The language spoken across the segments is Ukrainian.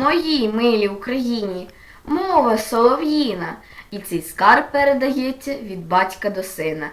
моїй милій Україні, мова солов'їна, і цей скарб передається від батька до сина.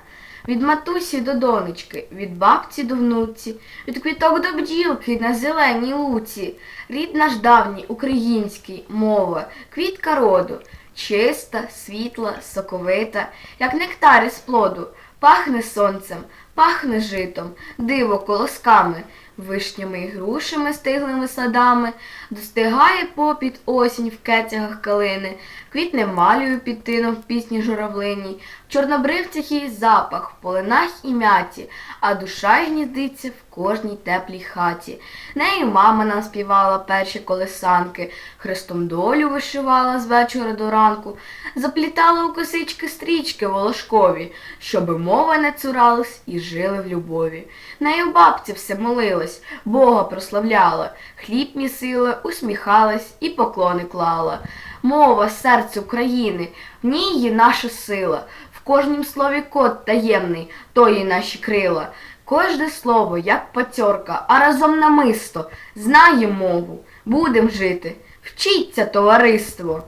Від матусі до донечки, від бабці до внуці, від квіток до бджілки на зеленій луці. Рід наш давній український, мова, квітка роду, чиста, світла, соковита, як нектар із плоду, пахне сонцем, пахне житом, диво колосками, вишнями і грушами стиглими садами, достигає попід осінь в кецягах калини, квітне малюю під тином в пісні журавлиній, в чорнобривцях її запах, в полинах і мяті, а душа й гніздиться в кожній теплій хаті. Нею мама нам співала перші колесанки, хрестом долю вишивала з вечора до ранку, заплітала у косички стрічки волошкові, щоби мова не цуралась і жили в любові. Нею бабця все молилась, Бога прославляла, хліб місила, усміхалась і поклони клала. Мова серце України, в ній є наша сила, кожнім слові код таємний, то є наші крила. Кожне слово, як пацьорка, а разом намисто, знає мову, будем жити. Вчіться, товариство.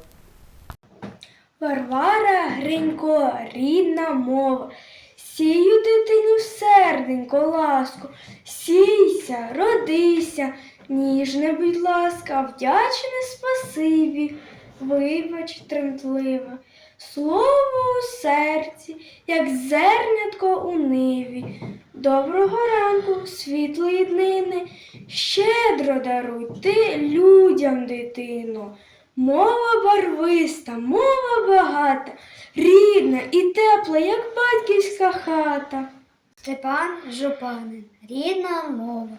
Варвара Гринько, рідна мова. Сію дитині в серденько ласку, сійся, родися, ніжне, будь ласка, вдячне спасибі, вибач тремтлива. Слово у серці, як зернятко у ниві. Доброго ранку, світлої днини, щедро даруй ти людям, дитино. Мова барвиста, мова багата, рідна і тепла, як батьківська хата. Степан Жупанин, рідна мова.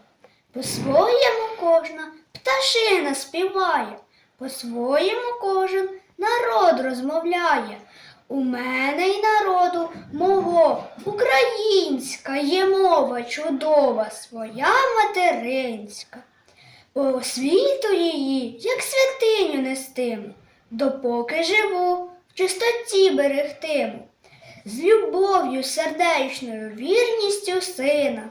По-своєму кожна пташина співає, по-своєму кожен народ розмовляє. У мене й народу мого українська є мова чудова, своя материнська. По світу її, як святиню нестиму, допоки живу, в чистоті берегтиму з любов'ю сердечною, вірністю сина.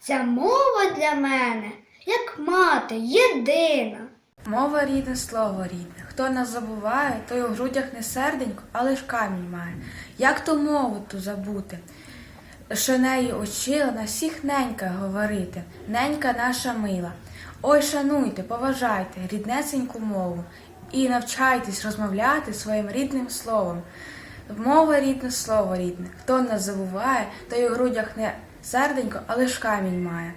Ця мова для мене, як мати, єдина. Мова рідне, слово рідне. Хто нас забуває, той у грудях не серденько, а лиш камінь має. Як ту мову ту забути? Що нею учила на всіх ненька говорити, ненька наша мила. Ой, шануйте, поважайте ріднесеньку мову і навчайтесь розмовляти своїм рідним словом. Мова рідне, слово рідне. Хто нас забуває, той у грудях не серденько, а лиш камінь має.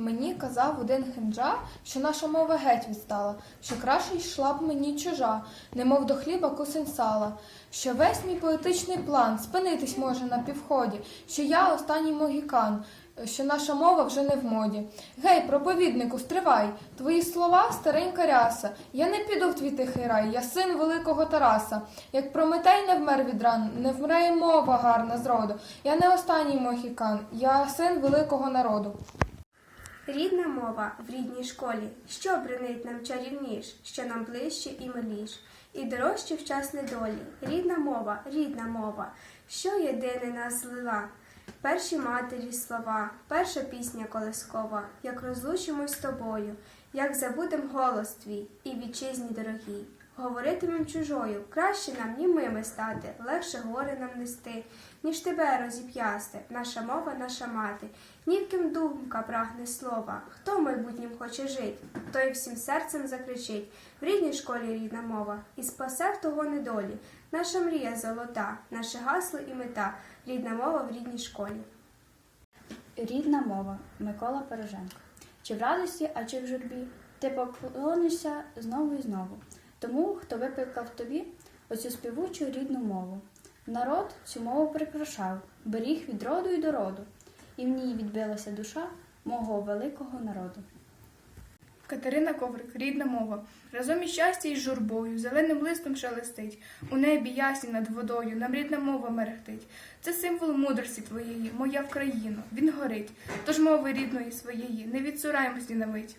Мені казав один хинджа, що наша мова геть відстала, що краще йшла б мені чужа, немов до хліба кусень сала, що весь мій поетичний план спинитись може на півході, що я останній могікан, що наша мова вже не в моді. Гей, проповіднику, стривай! Твої слова старенька ряса. Я не піду в твій тихий рай, я син великого Тараса. Як Прометей не вмер від ран, не вмре мова гарна з роду. Я не останній могікан, я син великого народу. Рідна мова в рідній школі, що бринить нам чарівніш, що нам ближче і миліш, і дорожче в час недолі. Рідна мова, рідна мова, що єдине нас злила. Перші матері слова, перша пісня колискова, як розлучимось з тобою, як забудем голос твій і вітчизні дорогій. Говоритимем чужою, краще нам німими стати, легше горе нам нести, ніж тебе розіп'ясти, наша мова, наша мати. Ні в ким думка прагне слова, хто в майбутнім хоче жить, той всім серцем закричить. В рідній школі рідна мова, і спасе в того недолі. Наша мрія золота, наше гасло і мета, рідна мова в рідній школі. Рідна мова Микола Пороженко. Чи в радості, а чи в журбі, ти поклонишся знову і знову. Тому, хто викликав тобі оцю співучу рідну мову. Народ цю мову прикрашав, беріг від роду й до роду, і в ній відбилася душа мого великого народу. Катерина Коврик, рідна мова, разом із щастя і журбою, зеленим листом шелестить, у небі ясні над водою, нам рідна мова мерехтить. Це символ мудрості твоєї, моя Вкраїно, він горить. Тож мови рідної своєї, не відсураємось ні на мить.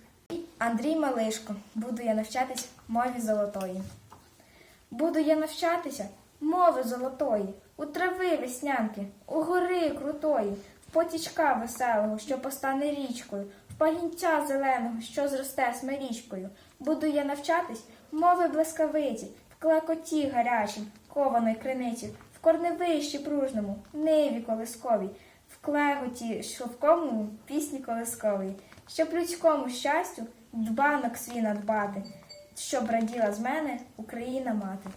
Андрій Малишко, буду я навчатись мові золотої. Буду я навчатися мови золотої, у трави веснянки, у гори крутої, в потічка веселого, що постане річкою, в пагінця зеленого, що зросте смирічкою. Буду я навчатись мови блискавиці, в клекоті гарячим, кованої криниці, в корневищі пружному, ниві колисковій, в клеготі шовковому пісні колисковій, щоб людському щастю дбанок свій надбати, щоб раділа з мене Україна мати.